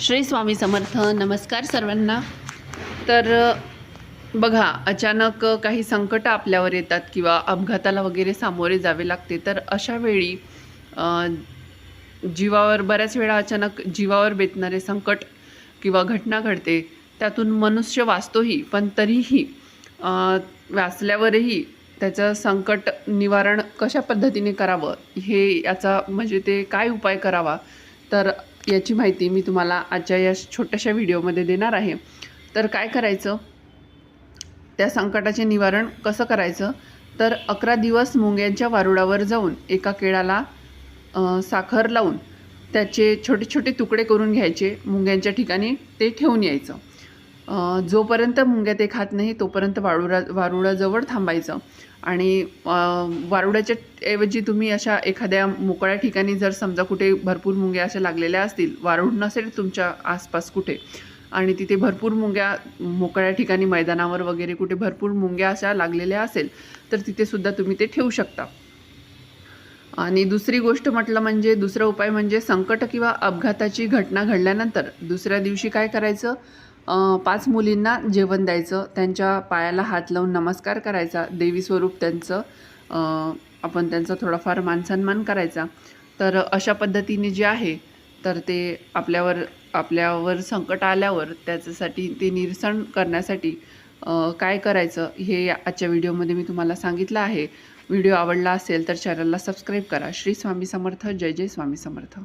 श्री स्वामी समर्थ नमस्कार सर्वांना. तर बघा अचानक काही संकट आपल्यावर येतात किंवा अपघाताला वगैरे सामोरे जावे लागते. तर अशा वेळी जीवावर बऱ्याच वेळा अचानक जीवावर बेतणारे संकट किंवा घटना घडते त्यातून मनुष्य वाचतोही पण तरीही वाचल्यावरही त्याचं संकट निवारण कशा पद्धतीने करावं? हे याचा म्हणजे ते काय उपाय करावा? तर याची माहिती मी तुम्हाला आजच्या या छोट्याशा व्हिडिओमध्ये देणार आहे. तर काय करायचं? त्या संकटाचे निवारण कसं करायचं? तर अकरा दिवस मुंग्यांच्या वारुळावर जाऊन एका केळाला साखर लावून त्याचे छोटे छोटे तुकडे करून घ्यायचे मुंग्यांच्या ठिकाणी ते ठेवून यायचं. जोपर्यंत मुंग्या ते खात नाही तोपर्यंत वारुळा वारुळाजवळ थांबायचं. आणि वारुड्याच्या ऐवजी तुम्ही अशा एखाद्या मोकळ्या ठिकाणी जर समजा कुठे भरपूर मुंग्या अशा लागलेल्या असतील वारुड नसेल तुमच्या आसपास कुठे आणि तिथे भरपूर मुंग्या मोकळ्या ठिकाणी मैदानावर वगैरे कुठे भरपूर मुंग्या अशा लागलेल्या असेल तर तिथेसुद्धा तुम्ही ते ठेवू शकता. आणि दुसरी गोष्ट म्हटलं म्हणजे दुसरा उपाय म्हणजे संकट किंवा अपघाताची घटना घडल्यानंतर दुसऱ्या दिवशी काय करायचं? पाच मुलींना जेवण द्यायचं त्यांच्या पायाला हात लावून नमस्कार करायचा देवी स्वरूप त्यांचं आपण त्यांचा थोडाफार मानसन्मान करायचा. तर अशा पद्धतीने जे आहे तर ते आपल्यावर आपल्यावर संकट आल्यावर त्याच्यासाठी ते निरसन करण्यासाठी काय करायचं हे आजच्या व्हिडिओमध्ये मी तुम्हाला सांगितलं आहे. व्हिडिओ आवडला असेल तर चॅनलला सबस्क्राईब करा. श्री स्वामी समर्थ. जय जय स्वामी समर्थ.